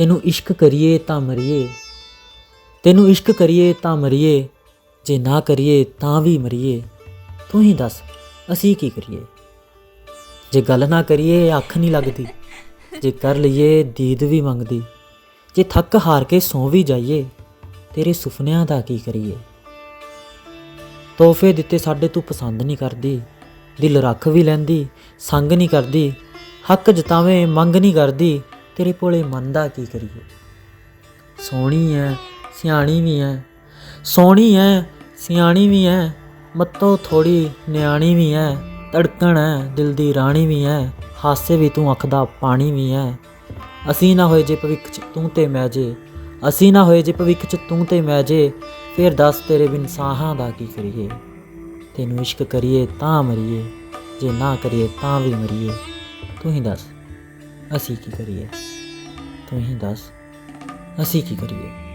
ਤੈਨੂੰ ਇਸ਼ਕ ਕਰੀਏ ਤਾਂ ਮਰੀਏ। ਤੈਨੂੰ ਇਸ਼ਕ ਕਰੀਏ ਤਾਂ ਮਰੀਏ। ਜੇ ਨਾ ਕਰੀਏ ਤਾਂ ਵੀ ਮਰੀਏ। ਤੂੰ ਹੀ ਦੱਸ, ਅਸੀਂ ਕੀ ਕਰੀਏ? ਜੇ ਗੱਲ ਨਾ ਕਰੀਏ, ਅੱਖ ਨਹੀਂ ਲੱਗਦੀ। ਜੇ ਕਰ ਲਈਏ, ਦੀਦ ਵੀ ਮੰਗਦੀ। ਜੇ ਥੱਕ ਹਾਰ ਕੇ ਸੌਂ ਵੀ ਜਾਈਏ, ਤੇਰੇ ਸੁਪਨਿਆਂ ਦਾ ਕੀ ਕਰੀਏ? ਤੋਹਫੇ ਦਿੱਤੇ ਸਾਡੇ ਤੂੰ ਪਸੰਦ ਨਹੀਂ ਕਰਦੀ। ਦਿਲ ਰੱਖ ਵੀ ਲੈਂਦੀ, ਸੰਗ ਨਹੀਂ ਕਰਦੀ। ਹੱਕ ਜਤਾਵੇਂ, ਮੰਗ ਨਹੀਂ ਕਰਦੀ। ਤੇਰੇ ਭੋਲੇ ਮਨ ਦਾ ਕੀ ਕਰੀਏ? ਸੋਹਣੀ ਐ, ਸਿਆਣੀ ਵੀ ਐ। ਸੋਹਣੀ ਐ, ਸਿਆਣੀ ਵੀ ਐ। ਮੱਤੋਂ ਥੋੜੀ ਨਿਆਣੀ ਵੀ ਐ। ਧੜਕਣ ਐ, ਦਿਲ ਦੀ ਰਾਣੀ ਵੀ ਐ। ਹਾਸੇ ਵੀ ਤੂੰ ਅੱਖ ਦਾ ਪਾਣੀ ਵੀ ਐ। ਅਸੀਂ ਨਾ ਹੋਏ ਜੇ ਭਵਿੱਖ ਚ ਤੂੰ ਤੇ ਮੈਂ ਜੇ। ਅਸੀਂ ਨਾ ਹੋਏ ਜੇ ਭਵਿੱਖ ਚ ਤੂੰ ਤੇ ਮੈਂ ਜੇ। ਫੇਰ ਦੱਸ ਤੇਰੇ ਬਿਨ ਸਾਹਾਂ ਦਾ ਕੀ ਕਰੀਏ? ਤੈਨੂੰ ਇਸ਼ਕ ਕਰੀਏ ਤਾਂ ਮਰੀਏ। ਜੇ ਨਾ ਕਰੀਏ ਤਾਂ ਵੀ ਮਰੀਏ। ਤੂੰ ਹੀ ਦੱਸ। ਅਸੀਂ ਕੀ ਕਰੀਏ? ਤੂੰ ਹੀ ਦੱਸ ਅਸੀਂ ਕੀ ਕਰੀਏ?